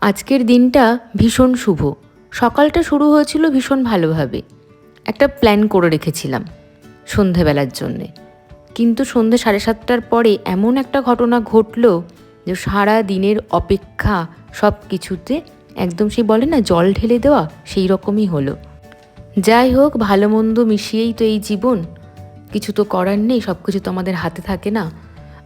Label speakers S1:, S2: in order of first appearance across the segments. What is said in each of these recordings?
S1: আজকের দিনটা ভীষণ শুভ। সকালটা শুরু হয়েছিল ভীষণ ভালোভাবে। একটা প্ল্যান করে রেখেছিলাম সন্ধেবেলার জন্যে। কিন্তু সন্ধে সাড়ে সাতটার পরে এমন একটা ঘটনা ঘটলো যে সারা দিনের অপেক্ষা সব কিছুতে একদম সেই বলে না জল ঢেলে দেওয়া সেই রকমই হলো। যাই হোক, ভালো মন্দ মিশিয়েই তো এই জীবন। কিছু তো করার নেই সব কিছু তো আমাদের হাতে থাকে না।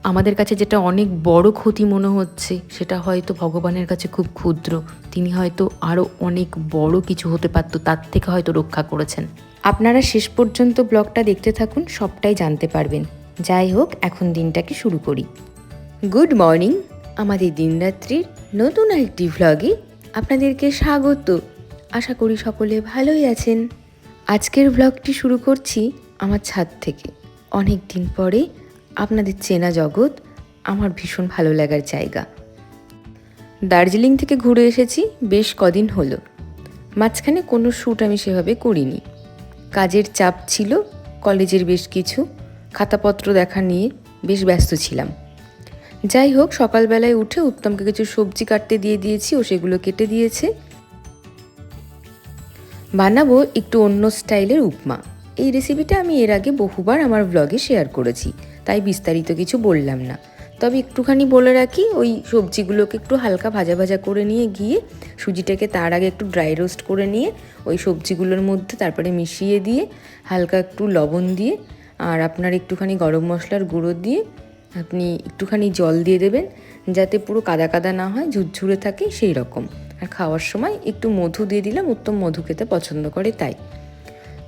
S1: আমাদের কাছে যেটা অনেক বড় ক্ষতি মনে হচ্ছে, সেটা হয়তো ভগবানের কাছে খুব ক্ষুদ্র। তিনি হয়তো আরও অনেক বড় কিছু হতে পারতো, তার থেকে হয়তো রক্ষা করেছেন। আপনারা শেষ পর্যন্ত ব্লগটা দেখতে থাকুন, সবটাই জানতে পারবেন। যাই হোক, এখন দিনটাকে শুরু করি। গুড মর্নিং, আমাদের দিনরাত্রির নতুন একটি ভ্লগে আপনাদেরকে স্বাগত। আশা করি সকলে ভালোই আছেন। আজকের ভ্লগটি শুরু করছি আমার ছাদ থেকে। অনেক দিন পরে আপনাদের চেনা জগৎ, আমার ভীষণ ভালো লাগার জায়গা। দার্জিলিং থেকে ঘুরে এসেছি বেশ কদিন হলো। মাঝখানে কোনো শ্যুট আমি সেভাবে করিনি। কাজের চাপ ছিল, কলেজের বেশ কিছু খাতাপত্র দেখা নিয়ে বেশ ব্যস্ত ছিলাম। যাই হোক, সকালবেলায় উঠে উত্তমকে কিছু সবজি কাটতে দিয়ে দিয়েছি, ও সেগুলো কেটে দিয়েছে। বানাবো একটু অন্য স্টাইলের উপমা। এই রেসিপিটা আমি এর আগে বহুবার আমার ব্লগে শেয়ার করেছি। তাই বিস্তারিত কিছু বললাম না। তবে একটুখানি বলে রাখি, ওই সবজিগুলোকে একটু হালকা ভাজা ভাজা করে নিয়ে গিয়ে, সুজিটাকে তার আগে একটু ড্রাই রোস্ট করে নিয়ে, ওই সবজিগুলোর মধ্যে তারপরে মিশিয়ে দিয়ে, হালকা একটু লবণ দিয়ে, আর আপনার একটুখানি গরম মশলার গুঁড়ো দিয়ে, আপনি একটুখানি জল দিয়ে দেবেন, যাতে পুরো কাদা কাদা না হয়, ঝুরঝুরে থাকে সেই রকম। আর খাওয়ার সময় একটু মধু দিয়ে দিলাম, উত্তম মধু খেতে পছন্দ করে তাই।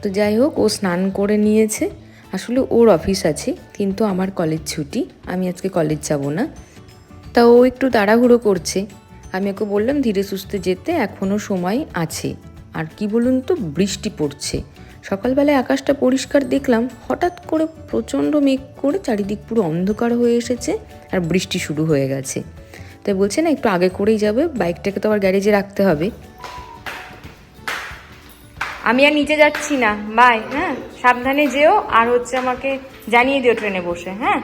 S1: তো যাই হোক, ও স্নান করে নিয়েছে। আসলে ওর অফিস আছে, কিন্তু আমার কলেজ ছুটি, আমি আজকে কলেজ যাব না। তা ও একটু তাড়াহুড়ো করছে। আমি ওকে বললাম, ধীরে সুস্থে যেতে এখনও সময় আছে। আর কি বলুন তো, বৃষ্টি পড়ছে। সকালবেলায় আকাশটা পরিষ্কার দেখলাম, হঠাৎ করে প্রচণ্ড মেঘ করে চারিদিক পুরো অন্ধকার হয়ে এসেছে আর বৃষ্টি শুরু হয়ে গেছে। তাই বলছে না, একটু আগে করেই যাবে বাইকটাকে তো আবার গ্যারেজে রাখতে হবে।
S2: আমি আর নিচে যাচ্ছি না। বাই হ্যাঁ? সাবধানে যেও আর হচ্ছে আমাকে জানিয়ে দিও ট্রেনে বসে হ্যাঁ?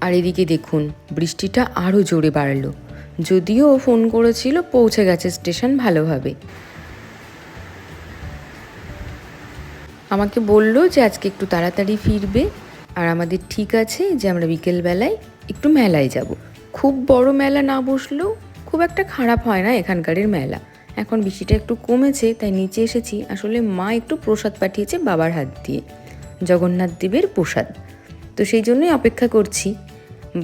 S1: আর এদিকে দেখুন, বৃষ্টিটা আরও জোরে বাড়লো। যদিও ফোন করেছিল, পৌঁছে গেছে স্টেশন ভালোভাবে। আমাকে বলল যে আজকে একটু তাড়াতাড়ি ফিরবে। আর আমাদের ঠিক আছে যে আমরা বিকেলবেলায় একটু মেলায় যাব। খুব বড় মেলা না বসলেও খুব একটা খারাপ হয় না এখানকারের মেলা। এখন বৃষ্টিটা একটু কমেছে, তাই নিচে এসেছি। আসলে মা একটু প্রসাদ পাঠিয়েছে বাবার হাত দিয়ে, জগন্নাথ দেবের প্রসাদ। তো সেই জন্যই অপেক্ষা করছি।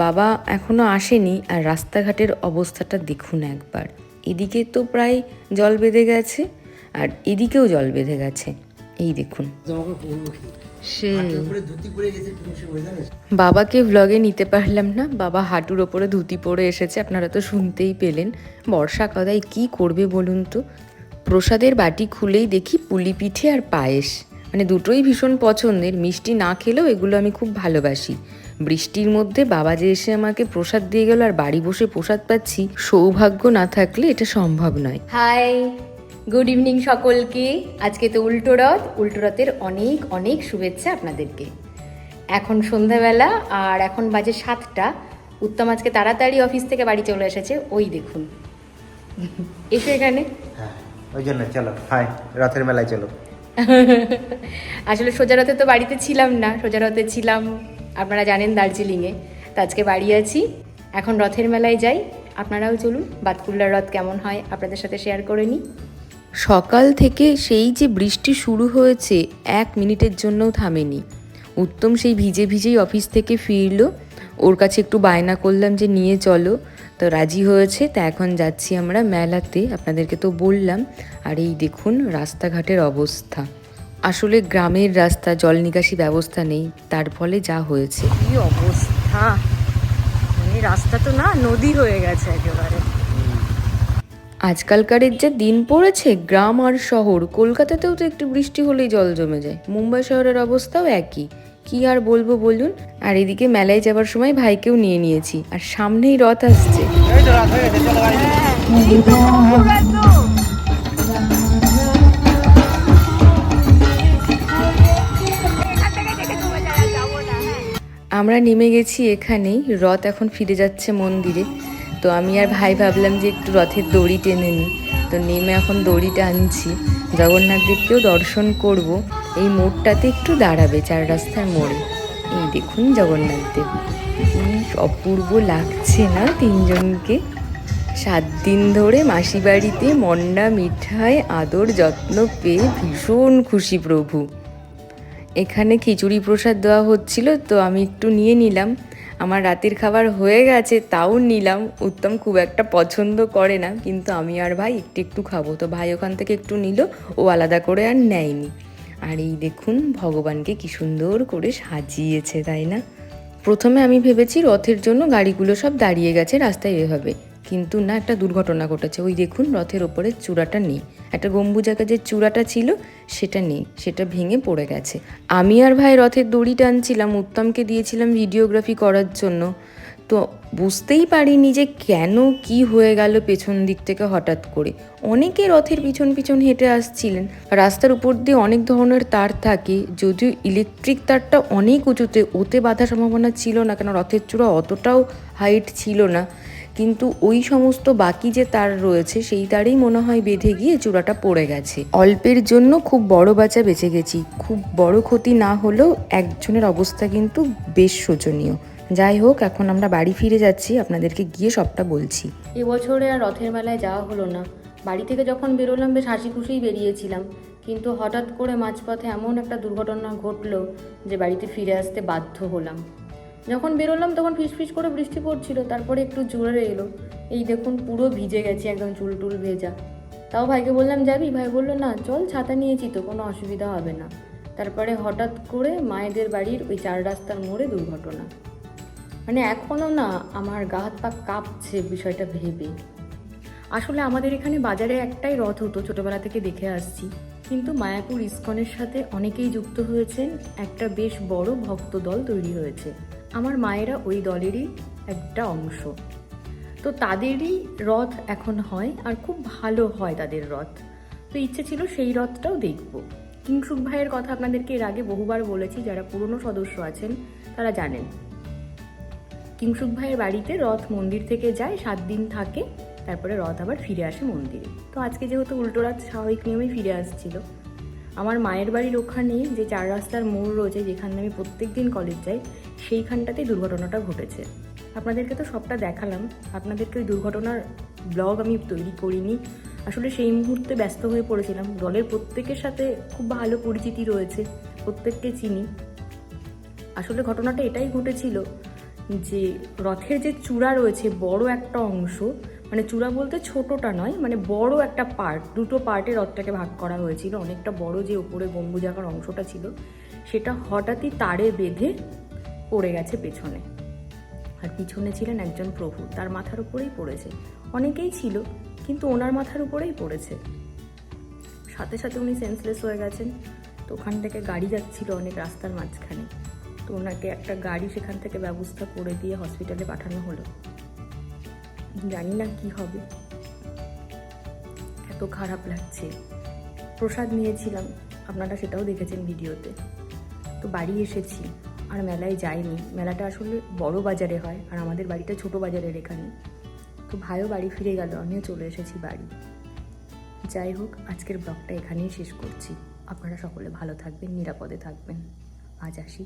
S1: বাবা এখনও আসেনি আর রাস্তাঘাটের অবস্থাটা দেখুন একবার। এদিকে তো প্রায় জল বেঁধে গেছে আর এদিকেও জল বেঁধে গেছে। এই দেখুন। সে বাবাকে ভ্লগে নিতে পারলাম না। বাবা হাঁটুর ওপরে ধুতি পরে এসেছে আপনারা তো শুনতেই পেলেন। বর্ষা কাদায় কি করবে বলুন তো? প্রসাদের বাটি খুলেই দেখি পুলি পিঠে আর পায়েস। মানে দুটোই ভীষণ পছন্দের মিষ্টি না খেলেও এগুলো আমি খুব ভালোবাসি। বৃষ্টির মধ্যে বাবা যে এসে আমাকে প্রসাদ দিয়ে গেল আর বাড়ি বসে প্রসাদ পাচ্ছি সৌভাগ্য না থাকলে এটা সম্ভব নয়।
S2: হাই গুড ইভিনিং সকলকে। আজকে তো উল্টো রথ। উল্টো রথের অনেক অনেক শুভেচ্ছা আপনাদেরকে। এখন সন্ধ্যাবেলা আর এখন বাজে সাতটা। উত্তম আজকে তাড়াতাড়ি অফিস থেকে বাড়ি চলে এসেছে। ওই দেখুন। এসো এখানে।
S3: হ্যাঁ ওই জন্য চলো। হাই রথের মেলায় চলো।
S2: আসলে সোজা রথে তো বাড়িতে ছিলাম না। সোজা রথে ছিলাম আপনারা জানেন দার্জিলিংয়ে। তো আজকে বাড়ি আছি। এখন রথের মেলায় যাই। আপনারাও চলুন। বাতকুল্লার রথ কেমন হয় আপনাদের সাথে শেয়ার করে নিই।
S1: সকাল থেকে সেই যে বৃষ্টি শুরু হয়েছে, এক মিনিটের জন্যও থামেনি। উত্তম সেই ভিজে ভিজেই অফিস থেকে ফিরলো। ওর কাছে একটু বায়না করলাম যে, নিয়ে চলো। তো রাজি হয়েছে। তা এখন যাচ্ছি আমরা মেলাতে। আপনাদেরকে তো বললাম। আর এই দেখুন রাস্তাঘাটের অবস্থা। আসলে গ্রামের রাস্তা, জল নিকাশি ব্যবস্থা নেই। তার ফলে যা হয়েছে।
S2: কি অবস্থা? মানে রাস্তা তো না, নদী হয়ে গেছে একেবারে।
S1: আজকালকারের যে দিন পড়েছে, গ্রাম আর শহর, কলকাতাতেও তো একটু বৃষ্টি হলেই জল জমে যায়। মুম্বাই শহরের অবস্থাও একই। কি আর বলব বলুন? আর এদিকে মেলায় যাবার সময় ভাইকেও নিয়ে নিয়েছি, আর সামনেই রথ আসছে। আমরা নেমে গেছি এখানেই, রথ এখন ফিরে যাচ্ছে মন্দিরে। তো আমি আর ভাই ভাবলাম যে একটু রথের দড়ি টেনে নিই। তো নেমে এখন দড়ি টানছি জগন্নাথ দেবকেও দর্শন করব। এই মোড়টাতে একটু দাঁড়াবে চার রাস্তার মোড়ে। এই দেখুন জগন্নাথ দেব। অপূর্ব লাগছে না তিনজনকে? সাত দিন ধরে মাসি বাড়িতে মন্ডা, মিঠাই, আদর যত্ন পেয়ে ভীষণ খুশি প্রভু। এখানে খিচুড়ি প্রসাদ দেওয়া হচ্ছিল, তো আমি একটু নিয়ে নিলাম। আমার রাতের খাবার হয়ে গেছে, তাও নিলাম। উত্তম খুব একটা পছন্দ করে না, কিন্তু আমি আর ভাই একটু একটু খাব। তো ভাই ওখান থেকে একটু নিল, ও আলাদা করে আর নেয়নি। আর এই দেখুন, ভগবানকে কি সুন্দর করে সাজিয়েছে, তাই না? প্রথমে আমি ভেবেছি রথের জন্য গাড়িগুলো সব দাঁড়িয়ে গেছে রাস্তায় এভাবে। কিন্তু না, একটা দুর্ঘটনা ঘটেছে। ওই দেখুন, রথের ওপরে চূড়াটা নেই। একটা গম্বুজাকা যে চূড়াটা ছিল, সেটা নেই, সেটা ভেঙে পড়ে গেছে। আমি আর ভাই রথের দড়ি টানছিলাম, উত্তমকে দিয়েছিলাম ভিডিওগ্রাফি করার জন্য। তো বুঝতেই পারিনি যে কেন কি হয়ে গেল পেছন দিক থেকে হঠাৎ করে। অনেকে রথের পিছন পিছন হেঁটে আসছিলেন। রাস্তার উপর দিয়ে অনেক ধরনের তার থাকে, যদিও ইলেকট্রিক তারটা অনেক উঁচুতে, ওতে বাধা সম্ভাবনা ছিল না, কেন রথের চূড়া অতটাও হাইট ছিল না। কিন্তু ওই সমস্ত বাকি যে তার রয়েছে, সেই তারেই মনে হয় বেঁধে গিয়ে চূড়াটা পড়ে গেছে। অল্পের জন্য খুব বড় বাচ্চা বেঁচে গেছি। খুব বড় ক্ষতি না হলেও একজনের অবস্থা কিন্তু বেশ শোচনীয়। যাই হোক, এখন আমরা বাড়ি ফিরে যাচ্ছি। আপনাদেরকে গিয়ে সবটা বলছি।
S2: এবছরে আর রথের মেলায় যাওয়া হলো না। বাড়ি থেকে যখন বেরোলাম, বেশ হাসি খুশিই বেরিয়েছিলাম। কিন্তু হঠাৎ করে মাঝপথে এমন একটা দুর্ঘটনা ঘটলো যে বাড়িতে ফিরে আসতে বাধ্য হলাম। যখন বেরোলাম তখন ফিসফিস করে বৃষ্টি পড়ছিল, তারপরে একটু জোরে এলো। এই দেখুন পুরো ভিজে গেছি একদম চুল টুল ভেজা। তাও ভাইকে বললাম, যাবি? ভাই বলল, না, চল ছাতা নিয়েছি তো, কোনো অসুবিধা হবে না। তারপরে হঠাৎ করে মায়েদের বাড়ির ওই চার রাস্তার মোড়ে দুর্ঘটনা। মানে এখনও না আমার গা হাত পা কাঁপছে বিষয়টা ভেবে। আসলে আমাদের এখানে বাজারে একটাই রথ হতো, ছোটোবেলা থেকে দেখে আসছি। কিন্তু মায়াপুর ইস্কনের সাথে অনেকেই যুক্ত হয়েছেন, একটা বেশ বড় ভক্ত দল তৈরি হয়েছে। আমার মায়েরা ওই দলেরই একটা অংশ। তো তাদেরই রথ এখন হয় আর খুব ভালো হয় তাদের রথ। তো ইচ্ছে ছিল সেই রথটাও দেখব। কিংসুক ভাইয়ের কথা আপনাদেরকে এর আগে বহুবার বলেছি, যারা পুরনো সদস্য আছেন তারা জানেন। কিংসুক ভাইয়ের বাড়িতে রথ মন্দির থেকে যায়, সাত দিন থাকে, তারপরে রথ আবার ফিরে আসে মন্দিরে। তো আজকে যেহেতু উল্টো রাত স্বাভাবিক নিয়মেই ফিরে আসছিল আমার মায়ের বাড়ির ওখানে যে চার রাস্তার মোড় রয়েছে, যেখানে আমি প্রত্যেক দিন কলেজ যাই, সেইখানটাতেই দুর্ঘটনাটা ঘটেছে। আপনাদেরকে তো সবটা দেখালাম। আপনাদেরকে ওই দুর্ঘটনার ব্লগ আমি তৈরি করিনি। আসলে সেই মুহূর্তে ব্যস্ত হয়ে পড়েছিলাম। দলের প্রত্যেকের সাথে খুব ভালো পরিচিতি রয়েছে, প্রত্যেককে চিনি। আসলে ঘটনাটা এটাই ঘটেছিল যে রথের যে চূড়া রয়েছে, বড় একটা অংশ মানে চূড়া বলতে ছোটটা নয় মানে বড় একটা পার্ট দুটো পার্টে রথটাকে ভাগ করা হয়েছিল। অনেকটা বড় যে উপরে গম্বুজাকার অংশটা ছিল, সেটা হঠাৎই তারে বেঁধে পড়ে গেছে পেছনে। আর পিছনে ছিলেন একজন প্রভু, তার মাথার উপরেই পড়েছে। অনেকেই ছিল, কিন্তু ওনার মাথার উপরেই পড়েছে। সাথে সাথে উনি সেন্সলেস হয়ে গেছেন। তো ওখান থেকে গাড়ি যাচ্ছিল অনেক রাস্তার মাঝখানে। তো ওনাকে একটা গাড়ি সেখান থেকে ব্যবস্থা করে দিয়ে হসপিটালে পাঠানো হলো। জানি না কি হবে। এত খারাপ লাগছে। প্রসাদ নিয়েছিলাম, আপনারা সেটাও দেখেছেন ভিডিওতে। তো বাড়ি এসেছি, আর মেলায় যাইনি। মেলাটা আসলে বড় বাজারে হয়, আর আমাদের বাড়িটা ছোট বাজারের এখানে। তো ভাইও বাড়ি ফিরে গেল, আমিও চলে এসেছি বাড়ি। যাই হোক, আজকের ব্লগটা এখানেই শেষ করছি। আপনারা সকলে ভালো থাকবেন, নিরাপদে থাকবেন। আজ আসি।